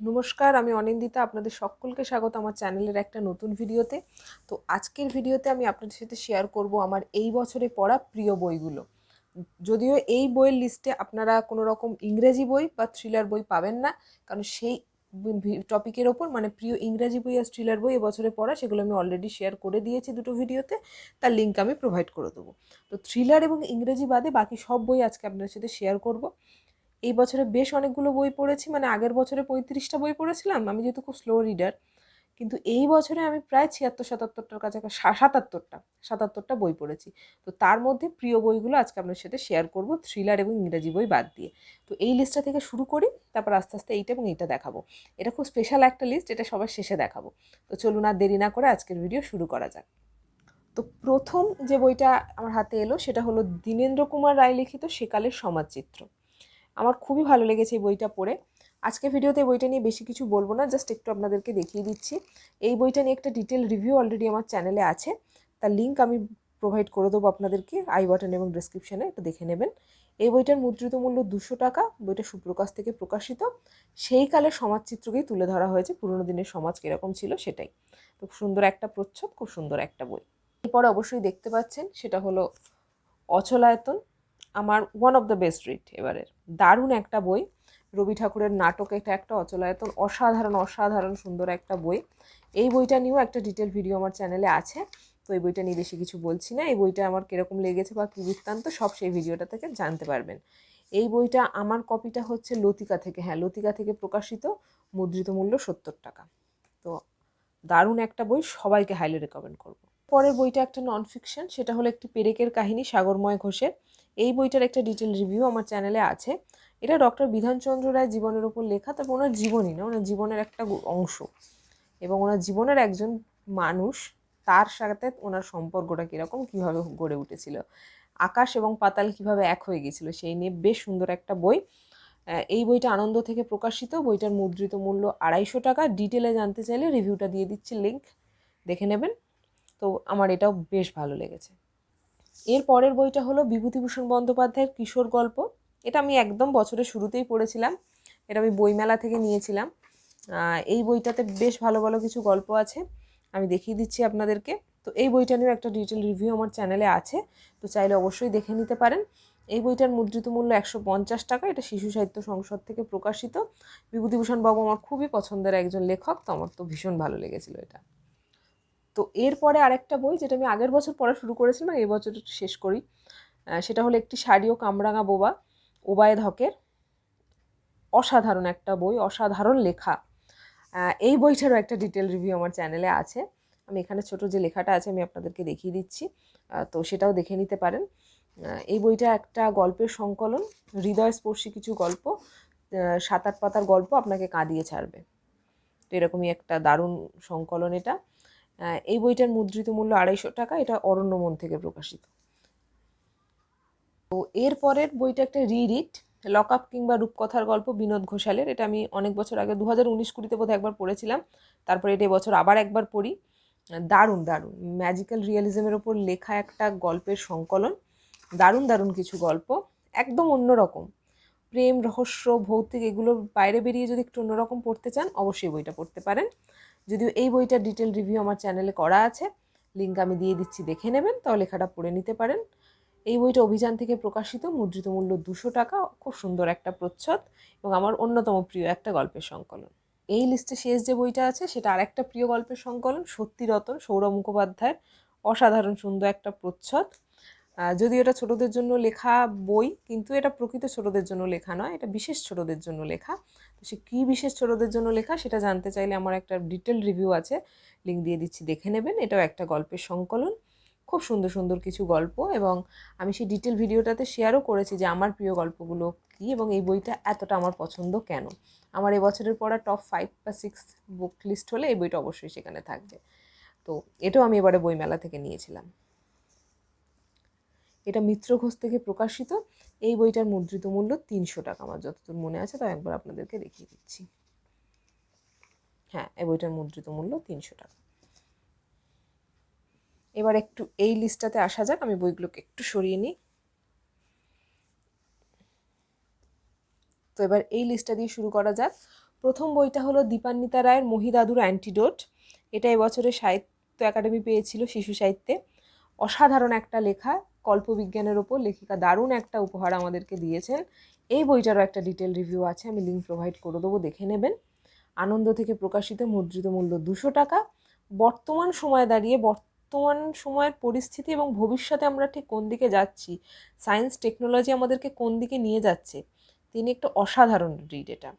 নমস্কার, আমি অনিন্দিতা, আপনাদের সকলকে স্বাগত আমার চ্যানেলের একটা নতুন ভিডিওতে। তো আজকের ভিডিওতে আমি আপনাদের সাথে শেয়ার করব আমার এই বছরে পড়া প্রিয় বইগুলো। যদিও এই বইয়ের লিস্টে আপনারা কোনো রকম ইংরেজি বই বা থ্রিলার বই পাবেন না, কারণ সেই টপিকের ওপর মানে প্রিয় ইংরাজি বই আর থ্রিলার বই এবছরে পড়া, সেগুলো আমি অলরেডি শেয়ার করে দিয়েছি দুটো ভিডিওতে, তার লিঙ্ক আমি প্রোভাইড করে দেবো। তো থ্রিলার এবং ইংরেজি বাদে বাকি সব বই আজকে আপনাদের সাথে শেয়ার করব। এই বছরে বেশ অনেকগুলো বই পড়েছি মানে আগের বছরে পঁয়ত্রিশটা বই পড়েছিলাম, আমি যেহেতু খুব স্লো রিডার কিন্তু এই বছরে আমি প্রায় ছিয়াত্তর, সাতাত্তরটার কাছাকাছি সাতাত্তরটা সাতাত্তরটা বই পড়েছি। তো তার মধ্যে প্রিয় বইগুলো আজকে আপনার সাথে শেয়ার করব থ্রিলার এবং ইংরাজি বই বাদ দিয়ে। তো এই লিস্টটা থেকে শুরু করি, তারপর আস্তে আস্তে এইটা এবং এইটা দেখাবো। এটা খুব স্পেশাল একটা লিস্ট এটা সবার শেষে দেখাবো। তো চলুন আর দেরি না করে আজকের ভিডিও শুরু করা যাক। তো প্রথম যে বইটা আমার হাতে এলো, সেটা হলো দীনেন্দ্র কুমার রায় লিখিত, সেকালের সমাজচিত্র। আমার খুবই ভালো লেগেছে এই বইটা পড়ে। আজকে ভিডিওতে বইটা নিয়ে বেশি কিছু বলব না জাস্ট একটু আপনাদেরকে দেখিয়ে দিচ্ছি। এই বইটা নিয়ে একটা ডিটেল রিভিউ অলরেডি আমার চ্যানেলে আছে। তার লিঙ্ক আমি প্রোভাইড করে দেবো আপনাদেরকে আই বাটন এবং ডিসক্রিপশানে এটা দেখে নেবেন। এই বইটার মুদ্রিত মূল্য দুশো টাকা, বইটা সুপ্রকাশ থেকে প্রকাশিত। সেই কালের সমাজচিত্রকেই তুলে ধরা হয়েছে, পুরোনো দিনের সমাজ কীরকম ছিল সেটাই। তো সুন্দর একটা প্রচ্ছদ, খুব সুন্দর একটা বই। এরপরে অবশ্যই দেখতে পাচ্ছেন, সেটা হলো অচলায়তন আমার one of the best read এবারের। দারুণ একটা বই। রবি ঠাকুরের নাটক, এটা একটা অচলায়তন, অসাধারণ অসাধারণ সুন্দর একটা বই। এই বইটা নিয়েও একটা ডিটেল ভিডিও আমার চ্যানেলে আছে। তো এই বইটা নিয়ে বেশি কিছু বলছি না। এই বইটা আমার কীরকম লেগেছে বা কী বৃত্তান্ত, সব সেই ভিডিওটা থেকে জানতে পারবেন। এই বইটা আমার কপিটা হচ্ছে লতিকা থেকে। হ্যাঁ লতিকা থেকে প্রকাশিত, মুদ্রিত মূল্য সত্তর টাকা। তো দারুণ একটা বই, সবাইকে হাইলি রেকমেন্ড করব। পরের বইটা একটা নন ফিকশন সেটা হলো একটি পেরেকের কাহিনী, সাগরময় ঘোষের। এই বইটার একটা ডিটেল রিভিউ আমার চ্যানেলে আছে। এটা ডক্টর বিধানচন্দ্র রায় জীবনের ওপর লেখা তারপর ওনার জীবনই না, ওনার জীবনের একটা অংশ। এবং ওনার জীবনের একজন মানুষ, তার সাথে ওনার সম্পর্কটা কীরকম, কীভাবে গড়ে উঠেছিল, আকাশ এবং পাতাল কীভাবে এক হয়ে গেছিল, সেই নিয়ে বেশ সুন্দর একটা বই। এই বইটা আনন্দ থেকে প্রকাশিত, বইটার মুদ্রিত মূল্য আড়াইশো টাকা। ডিটেলে জানতে চাইলে রিভিউটা দিয়ে দিচ্ছি লিঙ্ক দেখে নেবেন। তো আমার এটাও বেশ ভালো লেগেছে। এর পরের বইটা হলো বিভূতিভূষণ বন্দ্যোপাধ্যায়ের কিশোর গল্প। এটা আমি একদম বছরের শুরুতেই পড়েছিলাম। এটা আমি বইমেলা থেকে নিয়েছিলাম। এই বইটাতে বেশ ভালো ভালো কিছু গল্প আছে। আমি দেখিয়ে দিচ্ছি আপনাদেরকে। তো এই বইটা নিয়েও একটা ডিটেল রিভিউ আমার চ্যানেলে আছে। তো চাইলে অবশ্যই দেখে নিতে পারেন। এই বইটার মুদ্রিত মূল্য একশো পঞ্চাশ টাকা। এটা শিশু সাহিত্য সংসদ থেকে প্রকাশিত। বিভূতিভূষণ বাবু আমার খুবই পছন্দের একজন লেখক। তো আমার তো ভীষণ ভালো লেগেছিলো এটা। তো এরপরে আরেকটা বই যেটা আমি আগের বছর পড়া শুরু করেছিলাম, এই বছর একটু শেষ করি। সেটা হলো একটি শাড়ি ও কামরাঙা বোবা, ওবায়দ হকের অসাধারণ একটা বই, অসাধারণ লেখা। এই বইটারও একটা ডিটেল রিভিউ আমার চ্যানেলে আছে। আমি এখানে ছোট যে লেখাটা আছে আমি আপনাদেরকে দেখিয়ে দিচ্ছি। তো সেটাও দেখে নিতে পারেন। এই বইটা একটা গল্পের সংকলন, হৃদয়স্পর্শী কিছু গল্প সাত আট পাতার গল্প আপনাকে কাঁদিয়ে ছাড়বে। তো এরকমই একটা দারুণ সংকলন এটা। এই বইটার মুদ্রিত মূল্য আড়াইশো টাকা, এটা অরণ্যমন থেকে প্রকাশিত। তো এর পরের বইটা একটা রিরিড লক আপ কিংবা রূপকথার গল্প বিনোদ ঘোষালের। এটা আমি অনেক বছর আগে দু হাজার উনিশ কুড়িতে বোধহয় একবার পড়েছিলাম। তারপরে এটা বছর আবার একবার পড়ি। দারুণ দারুণ। ম্যাজিক্যাল রিয়েলিজমের ওপর লেখা একটা গল্পের সংকলন। দারুণ দারুণ কিছু গল্প। একদম অন্যরকম। প্রেম, রহস্য, ভৌতিক এগুলো বাইরে বেরিয়ে যদি একটু অন্যরকম পড়তে চান, অবশ্যই বইটা পড়তে পারেন। যদিও এই বইটার ডিটেল রিভিউ আমার চ্যানেলে করা আছে, লিঙ্ক আমি দিয়ে দিচ্ছি, দেখে নেবেন, তাও লেখাটা পড়ে নিতে পারেন। এই বইটা অভিযান থেকে প্রকাশিত, মুদ্রিত মূল্য দুশো টাকা, খুব সুন্দর একটা প্রচ্ছদ এবং আমার অন্যতম প্রিয় একটা গল্পের সংকলন। এই লিস্টে শেষ যে বইটা আছে, সেটা আরেকটা প্রিয় গল্পের সংকলন, সত্যি রতন, সৌরভ মুখোপাধ্যায়ের অসাধারণ সুন্দর একটা প্রচ্ছদ। যদি এটা ছোটদের জন্য লেখা বই, কিন্তু এটা প্রকৃত ছোটদের জন্য লেখা নয়, এটা বিশেষ ছোটদের জন্য লেখা। তো সে কী বিশেষ ছোটদের জন্য লেখা সেটা জানতে চাইলে আমার একটা ডিটেল রিভিউ আছে লিঙ্ক দিয়ে দিচ্ছি, দেখে নেবেন। এটাও একটা গল্পের সংকলন। খুব সুন্দর সুন্দর কিছু গল্প এবং আমি সেই ডিটেল ভিডিওটাতে শেয়ারও করেছি যে আমার প্রিয় গল্পগুলো কী এবং এই বইটা এতটা আমার পছন্দ কেন। আমার এবছরের পড়া টপ ফাইভ বা সিক্স বুক লিস্ট হলে এই বইটা অবশ্যই সেখানে থাকবে। তো এটাও আমি এবারে বইমেলা থেকে নিয়েছিলাম। এটা মিত্র ঘোষ থেকে প্রকাশিত। এই বইটার মুদ্রিত মূল্য তিনশো টাকা আমার যতদূর মনে আছে, তাও একবার আপনাদেরকে দেখিয়ে দিচ্ছি। হ্যাঁ এই বইটার মুদ্রিত মূল্য তিনশো টাকা। এবার একটু এই লিস্টটাতে আসা যাক, আমি বইগুলোকে একটু সরিয়ে নিই। তো এবার এই লিস্টটা দিয়ে শুরু করা যাক। প্রথম বইটা হলো দীপান্বিতা রায়ের মহিদাদুর অ্যান্টিডোট। এটা এবছরে সাহিত্য একাডেমি পেয়েছিল শিশু সাহিত্যে। অসাধারণ একটা লেখা, কল্পবিজ্ঞানের ওপর লেখিকা দারুণ একটা উপহার আমাদেরকে দিয়েছেন। এই বইটারও একটা ডিটেল রিভিউ আছে, আমি লিঙ্ক প্রোভাইড করে দেবো, দেখে নেবেন। আনন্দ থেকে প্রকাশিত মুদ্রিত মূল্য দুশো টাকা। বর্তমান সময়ে দাঁড়িয়ে, বর্তমান সময়ের পরিস্থিতি এবং ভবিষ্যতে আমরা ঠিক কোন দিকে যাচ্ছি সায়েন্স টেকনোলজি আমাদেরকে কোন দিকে নিয়ে যাচ্ছে, তিনি একটা অসাধারণ রিড এটা।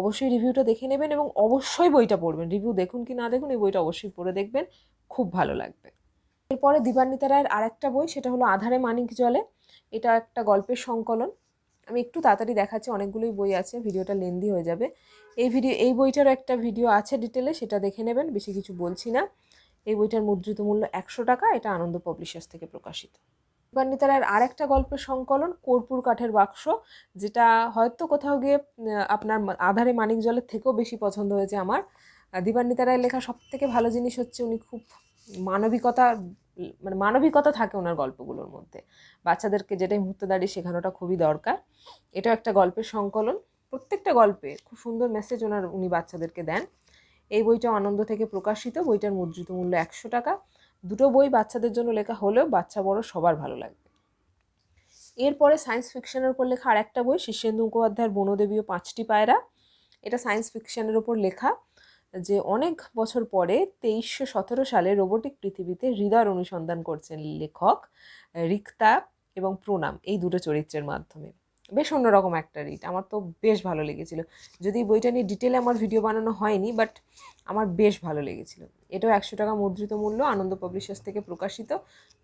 অবশ্যই রিভিউটা দেখে নেবেন এবং অবশ্যই বইটা পড়বেন। রিভিউ দেখুন কি না দেখুন, এই বইটা অবশ্যই পড়ে দেখবেন, খুব ভালো লাগবে। এরপরে দীপান্বিতা রায়ের আরেকটা বই, সেটা হলো আধারে মানিক জলে। এটা একটা গল্পের সংকলন। আমি একটু তাড়াতাড়ি দেখাচ্ছি, অনেকগুলোই বই আছে, ভিডিওটা লেন্দি হয়ে যাবে। এই ভিডিও, এই বইটারও একটা ভিডিও আছে ডিটেলে, সেটা দেখে নেবেন, বেশি কিছু বলছি না। এই বইটার মুদ্রিত মূল্য একশো টাকা, এটা আনন্দ পাবলিশার্স থেকে প্রকাশিত। দীপান্বিতা রায়ের আর একটা গল্পের সংকলন, কর্পূর কাঠের বাক্স, যেটা হয়তো কোথাও গিয়ে আপনার আধারে মানিক জলের থেকেও বেশি পছন্দ হয়েছে আমার। দীপান্বিতা রায়ের লেখা সব থেকে ভালো জিনিস হচ্ছে, উনি খুব মানবিকতা মানে মানবিকতা থাকে ওনার গল্পগুলোর মধ্যে। বাচ্চাদেরকে যেটাই মুহূর্তে দাঁড়িয়ে শেখানোটা খুবই দরকার। এটাও একটা গল্পের সংকলন। প্রত্যেকটা গল্পে খুব সুন্দর মেসেজ ওনার, উনি বাচ্চাদেরকে দেন। এই বইটা আনন্দ থেকে প্রকাশিত। বইটার মুদ্রিত মূল্য একশো টাকা। দুটো বই বাচ্চাদের জন্য লেখা হলেও বাচ্চা বড়, সবার ভালো লাগবে। এরপরে সায়েন্স ফিকশনের উপর লেখা আর একটা বই শীর্ষেন্দু মুখোপাধ্যায়ের বনদেবী ও পাঁচটি পায়রা। এটা সায়েন্স ফিকশনের ওপর লেখা। যে অনেক বছর পরে তেইশশো সতেরো সালে রোবোটিক পৃথিবীতে হৃদয়ের অনুসন্ধান করছেন লেখক, রিক্তা এবং প্রণাম এই দুটো চরিত্রের মাধ্যমে। বেশ অন্যরকম একটা রিড আমার তো বেশ ভালো লেগেছিল। যদি বইটা নিয়ে ডিটেলে আমার ভিডিও বানানো হয়নি বাট আমার বেশ ভালো লেগেছিল। এটাও একশো টাকা মুদ্রিত মূল্য, আনন্দ পাবলিশার্স থেকে প্রকাশিত।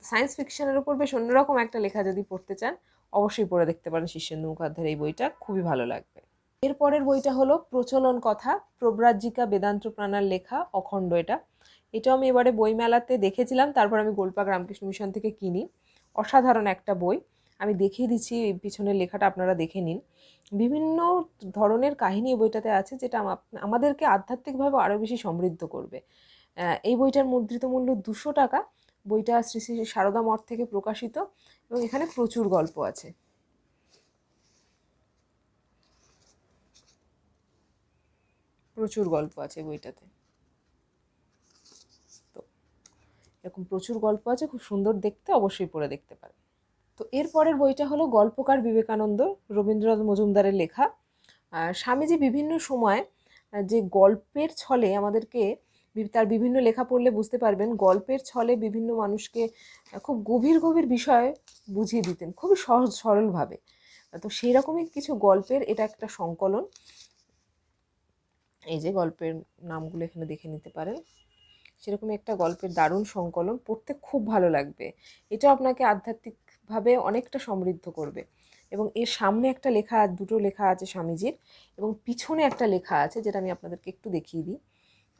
সায়েন্স ফিকশনের উপর বেশ অন্যরকম একটা লেখা যদি পড়তে চান, অবশ্যই পড়ে দেখতে পারেন শীর্ষেন্দু মুখোপাধ্যায়ের এই বইটা, খুবই ভালো লাগবে। এরপরের বইটা হলো প্রচলন কথা, প্রব্রাজিকা বেদান্ত প্রাণার লেখা, অখণ্ড এটা। এটাও আমি এবারে বইমেলাতে দেখেছিলাম, তারপর আমি গোলপাক রামকৃষ্ণ মিশন থেকে কিনি। অসাধারণ একটা বই। আমি দেখিয়ে দিচ্ছি পিছনের লেখাটা আপনারা দেখে নিন। বিভিন্ন ধরনের কাহিনী বইটাতে আছে, যেটা আমাদেরকে আধ্যাত্মিকভাবে আরও বেশি সমৃদ্ধ করবে। এই বইটার মুদ্রিত মূল্য দুশো টাকা। বইটা শ্রী শ্রী সারদা মঠ থেকে প্রকাশিত এবং এখানে প্রচুর গল্প আছে। প্রচুর গল্প আছে বইটাতে। তো এরকম প্রচুর গল্প আছে, খুব সুন্দর দেখতে, অবশ্যই পড়ে দেখতে পারেন। তো এরপরের বইটা হলো গল্পকার বিবেকানন্দ, রবীন্দ্রনাথ মজুমদারের লেখা। স্বামীজি বিভিন্ন সময় যে গল্পের ছলে আমাদেরকে তার বিভিন্ন লেখা পড়লে বুঝতে পারবেন, গল্পের ছলে বিভিন্ন মানুষকে খুব গভীর গভীর বিষয় বুঝিয়ে দিতেন, খুবই সহজ সরলভাবে। তো সেই রকমই কিছু গল্পের এটা একটা সংকলন। এই যে গল্পের নামগুলো এখানে দেখে নিতে পারেন। সেরকম একটা গল্পের দারুণ সংকলন পড়তে খুব ভালো লাগবে। এটা আপনাকে আধ্যাত্মিকভাবে অনেকটা সমৃদ্ধ করবে। এবং এর সামনে একটা লেখা, দুটো লেখা আছে স্বামীজির এবং পিছনে একটা লেখা আছে যেটা আমি আপনাদেরকে একটু দেখিয়ে দিই।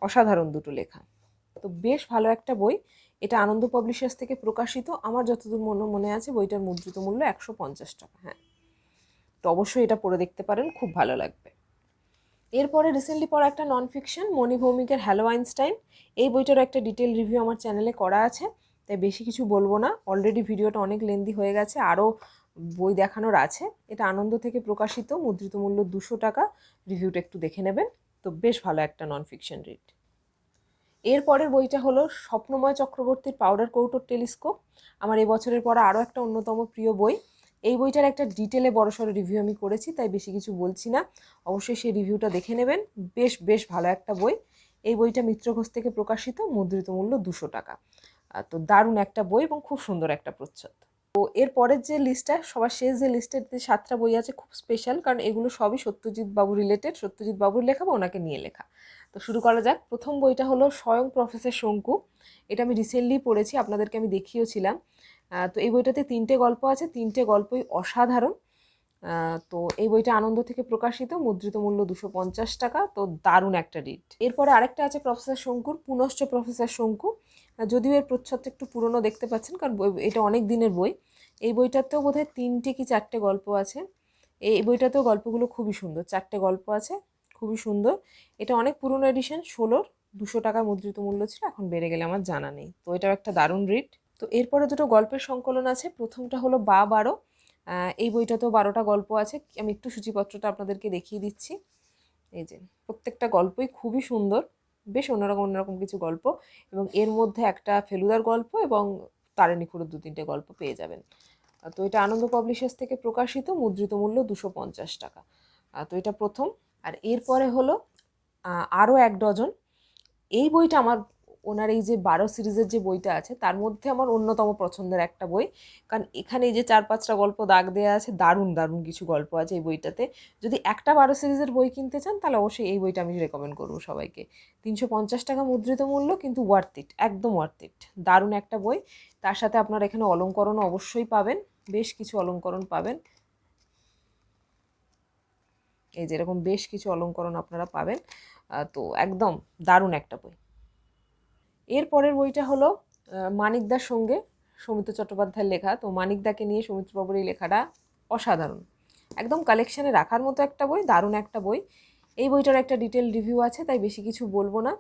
অসাধারণ দুটো লেখা। তো বেশ ভালো একটা বই। এটা আনন্দ পাবলিশার্স থেকে প্রকাশিত। আমার যতদূর মনে মনে আছে বইটার মুদ্রিত মূল্য একশো পঞ্চাশ টাকা। হ্যাঁ। তো অবশ্যই এটা পড়ে দেখতে পারেন। খুব ভালো লাগবে। এরপরে রিসেন্টলি পড়া একটা নন ফিকশন মণি ভৌমিকের হ্যালো আইনস্টাইন এই বইটারও একটা ডিটেল রিভিউ আমার চ্যানেলে করা আছে, তাই বেশি কিছু বলব না। অলরেডি ভিডিওটা অনেক লেন্দি হয়ে গেছে, আরও বই দেখানোর আছে। এটা আনন্দ থেকে প্রকাশিত, মুদ্রিত মূল্য দুশো টাকা। রিভিউটা একটু দেখে নেবেন। তো বেশ ভালো একটা নন ফিকশন রিড এরপরের বইটা হলো স্বপ্নময় চক্রবর্তীর পাউডার কৌটোর টেলিস্কোপ আমার এই বছরের পর আরও একটা অন্যতম প্রিয় বই। এই বইটার একটা ডিটেলে বড়সড় রিভিউ আমি করেছি তাই বেশি কিছু বলছি না। অবশ্যই সেই রিভিউটা দেখে নেবেন। বেশ বেশ ভালো একটা বই। এই বইটা মিত্র ঘোষ থেকে প্রকাশিত মুদ্রিত মূল্য দুশো টাকা। তো দারুণ একটা বই এবং খুব সুন্দর একটা প্রচ্ছদ। তো এর পরের যে লিস্টটা সবার শেষ যে লিস্টের সাতটা বই আছে খুব স্পেশাল কারণ এগুলো সবই সত্যজিৎ বাবু রিলেটেড সত্যজিৎ বাবুর লেখা বা ওনাকে নিয়ে লেখা। তো শুরু করা যাক। প্রথম বইটা হলো স্বয়ং প্রফেসর শঙ্কু। এটা আমি রিসেন্টলি পড়েছি আপনাদেরকে আমি দেখিয়েছিলাম। আহ, তো এই বইটাতে তিনটে গল্প আছে, তিনটে গল্পই অসাধারণ। তো এই বইটা আনন্দ থেকে প্রকাশিত, মুদ্রিত মূল্য দুশো পঞ্চাশ টাকা, তো দারুণ একটা রিড এরপরে আরেকটা আছে প্রফেসর শঙ্কুর, পুনশ্চ প্রফেসর শঙ্কু। যদিও এর প্রচ্ছদটা একটু পুরনো দেখতে পাচ্ছেন, কারণ এটা অনেক দিনের বই। এই বইটাতেও বোধহয় তিনটে কি চারটে গল্প আছে। এই বইটাতেও গল্পগুলো খুবই সুন্দর, চারটে গল্প আছে, খুবই সুন্দর। এটা অনেক পুরনো এডিশন ষোলোর, দুশো টাকা মুদ্রিত মূল্য ছিল, এখন বেড়ে গেলে আমার জানা নেই। তো এটাও একটা দারুণ রিড তো এরপরে দুটো গল্পের সংকলন আছে। প্রথমটা হলো বা বারো। এই বইটাতেও বারোটা গল্প আছে। আমি একটু সূচিপত্রটা আপনাদেরকে দেখিয়ে দিচ্ছি। এই যে, প্রত্যেকটা গল্পই খুবই সুন্দর। বেশ অন্যরকম অন্যরকম কিছু গল্প এবং এর মধ্যে একটা ফেলুদার গল্প এবং তারিণী খুঁড়োর দু তিনটে গল্প পেয়ে যাবেন। তো এটা আনন্দ পাবলিশার্স থেকে প্রকাশিত। মুদ্রিত মূল্য দুশো পঞ্চাশ টাকা। তো এটা প্রথম। আর এরপরে হলো আরও এক ডজন। এই বইটা আমার ওনার এই যে বারো সিরিজের যে বইটা আছে, তার মধ্যে আমার অন্যতম পছন্দের একটা বই। কারণ এখানে এই যে চার পাঁচটা গল্প দাগ দেওয়া আছে, দারুণ দারুণ কিছু গল্প আছে এই বইটাতে। যদি একটা বারো সিরিজের বই কিনতে চান, তাহলে অবশ্যই এই বইটা আমি রেকমেন্ড করব সবাইকে। তিনশো পঞ্চাশ টাকা মুদ্রিত মূল্য, কিন্তু ওয়ার্থ ইট একদম ওয়ার্থ ইট দারুণ একটা বই। তার সাথে আপনারা এখানে অলঙ্করণও অবশ্যই পাবেন, বেশ কিছু অলঙ্করণ পাবেন। এই যেরকম বেশ কিছু অলঙ্করণ আপনারা পাবেন। তো একদম দারুণ একটা বই। এর পরের বইটা হলো মানিকদার সঙ্গে সৌমিত্র চট্টোপাধ্যায়ের লেখা। তো মানিকদাকে নিয়ে সৌমিত্রবাবুর এই লেখাটা অসাধারণ। একদম কালেকশানে রাখার মতো একটা বই, দারুণ একটা বই। এই বইটার একটা ডিটেল রিভিউ আছে, তাই বেশি কিছু বলব না।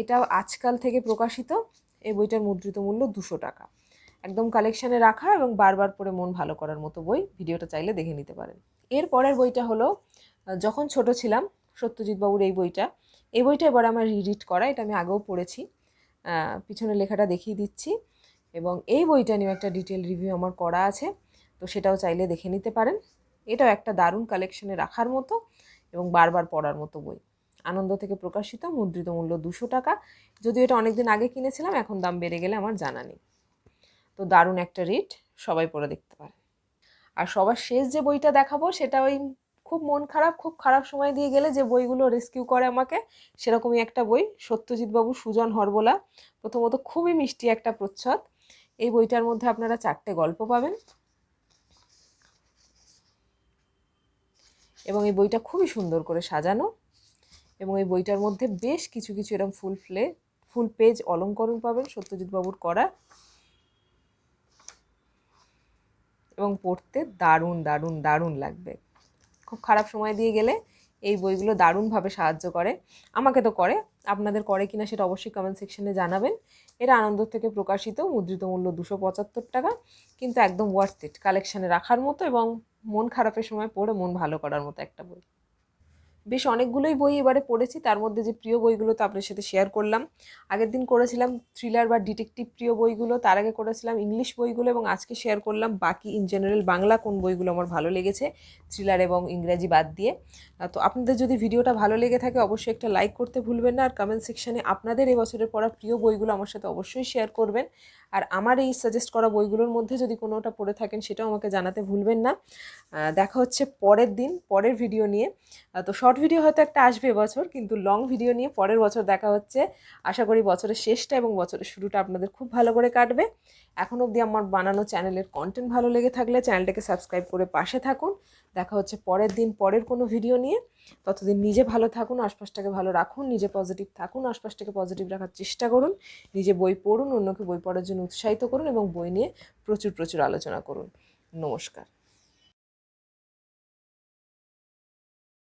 এটা আজকাল থেকে প্রকাশিত, এই বইটার মুদ্রিত মূল্য দুশো টাকা। একদম কালেকশানে রাখা এবং বারবার পড়ে মন ভালো করার মতো বই, ভিডিওটা চাইলে দেখে নিতে পারেন। এর পরের বইটা হলো যখন ছোট ছিলাম, সত্যজিৎ বাবুর এই বইটা। এই বইটা এবার আমার রিডিট করা, এটা আমি আগেও পড়েছি। আহ, পিছনে লেখাটা দেখিয়ে দিচ্ছি। এবং এই বইটা নিয়ে একটা ডিটেল রিভিউ আমার করা আছে। তো সেটাও চাইলে দেখে নিতে পারেন। এটাও একটা দারুণ কালেকশনে রাখার মতো এবং বারবার পড়ার মতো বই। আনন্দ থেকে প্রকাশিত মুদ্রিত মূল্য দুশো টাকা। যদিও এটা অনেকদিন আগে কিনেছিলাম এখন দাম বেড়ে গেলে আমার জানা নেই। তো দারুণ একটা রিট সবাই পড়ে দেখতে পারে আর সবার শেষ যে বইটা দেখাবো সেটা ওই খুব মন খারাপ, খুব খারাপ সময় দিয়ে গেলে যে বইগুলো রেস্কিউ করে আমাকে, সেরকমই একটা বই, সত্যজিৎ বাবু সুজন হরবোলা, প্রথমত খুবই মিষ্টি একটা প্রচ্ছদ। এই বইটার মধ্যে আপনারা চারটে গল্প পাবেন। এবং এই বইটা খুবই সুন্দর করে সাজানো। এবং এই বইটার মধ্যে বেশ কিছু কিছু এরকম ফুল ফ্লে, ফুল পেজ অলঙ্করণ পাবেন সত্যজিৎ বাবুর করা। এবং পড়তে দারুণ দারুণ দারুণ লাগবে। খুব খারাপ সময় দিয়ে গেলে এই বইগুলো দারুণভাবে সাহায্য করে। আমাকে তো করে। আপনাদের করে কিনা সেটা অবশ্যই কমেন্ট সেকশনে জানাবেন। এটা আনন্দ থেকে প্রকাশিত, মুদ্রিত মূল্য দুশো পঁচাত্তর টাকা, কিন্তু একদম ওয়ার্থ ইট কালেকশানে রাখার মতো এবং মন খারাপের সময় পড়ে মন ভালো করার মতো একটা বই। বেশ অনেকগুলোই বই এবারে পড়েছি। তার মধ্যে যে প্রিয় বইগুলো তো আপনার সাথে শেয়ার করলাম। আগের দিন করেছিলাম থ্রিলার বা ডিটেকটিভ প্রিয় বইগুলো, তার আগে করেছিলাম ইংলিশ বইগুলো এবং আজকে শেয়ার করলাম বাকি ইন জেনারেল বাংলা কোন বইগুলো আমার ভালো লেগেছে থ্রিলার এবং ইংরেজি বাদ দিয়ে। তো আপনাদের যদি ভিডিওটা ভালো লেগে থাকে অবশ্যই একটা লাইক করতে ভুলবেন না। আর কমেন্ট সেকশানে আপনাদের এবছরের পড়া প্রিয় বইগুলো আমার সাথে অবশ্যই শেয়ার করবেন। আর আমার এই সাজেস্ট করা বইগুলোর মধ্যে যদি কোনোটা পড়ে থাকেন সেটাও আমাকে জানাতে ভুলবেন না। দেখা হচ্ছে পরের দিন, পরের ভিডিও নিয়ে। তো শর্ট ভিডিও হয়তো একটা আসবে বছর কিন্তু লং ভিডিও নিয়ে পরের বছর দেখা হচ্ছে। আশা করি বছরের শেষটা এবং বছরের শুরুটা আপনাদের খুব ভালো করে কাটবে। এখন অবধি আমার বানানো চ্যানেলের কন্টেন্ট ভালো লেগে থাকলে চ্যানেলটাকে সাবস্ক্রাইব করে পাশে থাকুন। দেখা হচ্ছে পরের দিন, পরের কোনো ভিডিও নিয়ে। ততদিন নিজে ভালো থাকুন, আশপাশটাকে ভালো রাখুন, নিজে পজিটিভ থাকুন, আশপাশটাকে পজিটিভ রাখার চেষ্টা করুন। নিজে বই পড়ুন, অন্যকে বই পড়ার জন্য উৎসাহিত করুন এবং বই নিয়ে প্রচুর প্রচুর আলোচনা করুন। নমস্কার।